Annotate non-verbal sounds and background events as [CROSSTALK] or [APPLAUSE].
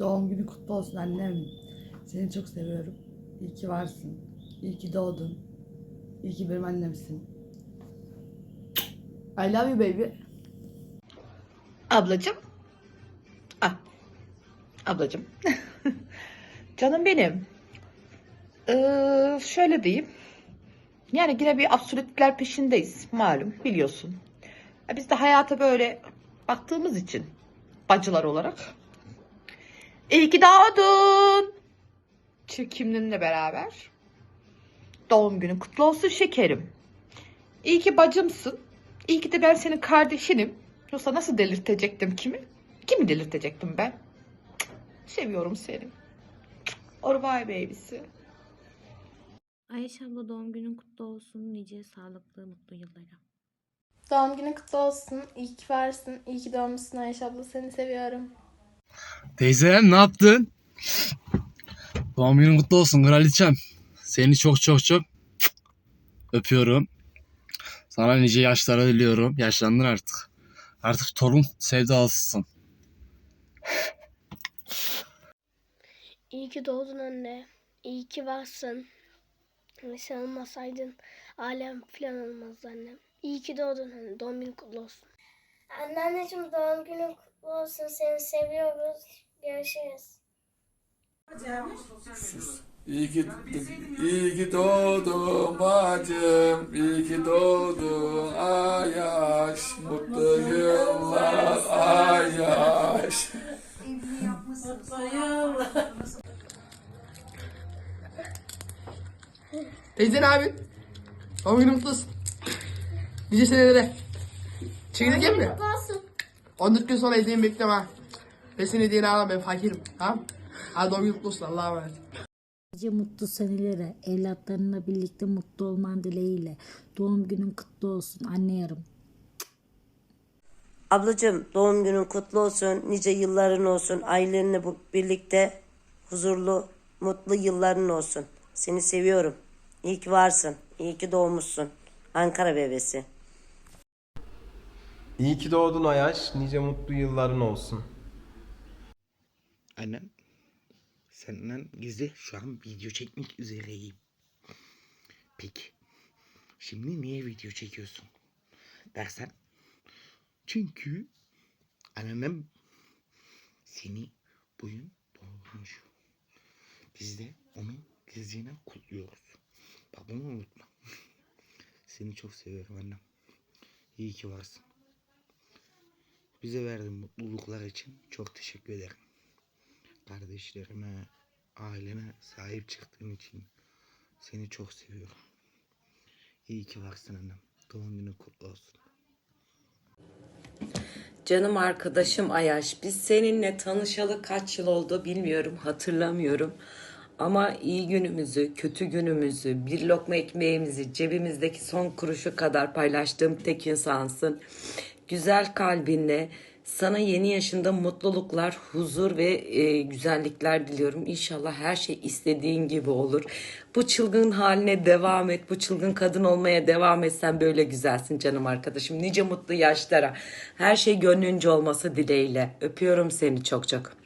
Doğum günü kutlu olsun annem. Seni çok seviyorum. İyi ki varsın. İyi ki doğdun. İyi ki benim annemsin. I love you baby. Ablacım. Ah. Ablacım. [LAUGHS] Canım benim. Ee, şöyle diyeyim. Yani yine bir absürtler peşindeyiz. Malum biliyorsun. Biz de hayata böyle baktığımız için bacılar olarak. İyi ki doğdun. Çirkimlinle beraber. Doğum günün kutlu olsun şekerim. İyi ki bacımsın. İyi ki de ben senin kardeşinim. Yoksa nasıl delirtecektim kimi? Kimi delirtecektim ben? Cık, Seviyorum seni. Orvay babysi. Ayşe abla doğum günün kutlu olsun. Nice sağlıklı, mutlu yıllara. Doğum günün kutlu olsun. İyi ki varsın. İyi ki doğmuşsun Ayşe abla. Seni seviyorum. Teyzem ne yaptın? Doğum günün kutlu olsun kraliçem. Seni çok çok çok öpüyorum. Sana nice yaşlara diliyorum. Yaşlandın artık. Artık torun sevdalısısın. İyi ki doğdun anne. İyi ki varsın. Sen olmasaydın alem falan olmazdı annem. İyi ki doğdun anne. Doğum günün kutlu olsun. Anneanneciğim doğum günün kutlu olsun. Seni seviyoruz. Görüşürüz. İyi ki, iyi ki doğdun bacım, iyi ki doğdun Ayaş, mutlu yıllar Ayaş. Teyzen abi. Doğum günün kutlu olsun. Nice senelere. Çekirdek mi? 14 gün sonra hediyemi bekleme ha. Ben senin hediyeni alamam ben fakirim. Tamam Hadi doğum günün kutlu olsun Allah'a emanet. Nice mutlu senelere, evlatlarınla birlikte mutlu olman dileğiyle. Doğum günün kutlu olsun anne yarım. Ablacığım doğum günün kutlu olsun. Nice yılların olsun. Ailenle birlikte huzurlu, mutlu yılların olsun. Seni seviyorum. İyi ki varsın. İyi ki doğmuşsun. Ankara bebesi. İyi ki doğdun Ayaş. Nice mutlu yılların olsun. Annem senden gizli şu an video çekmek üzereyim. Peki. Şimdi niye video çekiyorsun? Dersen. Çünkü annem seni bugün doğurmuş. Biz de onu gizlice kutluyoruz. Bak bunu unutma. Seni çok seviyorum annem. İyi ki varsın. Bize verdiğin mutluluklar için çok teşekkür ederim kardeşlerime, ailene sahip çıktığın için seni çok seviyorum. İyi ki varsın annem. Doğum günün kutlu olsun. Canım arkadaşım Ayaş, biz seninle tanışalı kaç yıl oldu bilmiyorum, hatırlamıyorum. Ama iyi günümüzü, kötü günümüzü, bir lokma ekmeğimizi cebimizdeki son kuruşu kadar paylaştığım tek insansın. Güzel kalbinle sana yeni yaşında mutluluklar, huzur ve e, güzellikler diliyorum. İnşallah her şey istediğin gibi olur. Bu çılgın haline devam et. Bu çılgın kadın olmaya devam etsen böyle güzelsin canım arkadaşım. Nice mutlu yaşlara. Her şey gönlünce olması dileğiyle. Öpüyorum seni çok çok.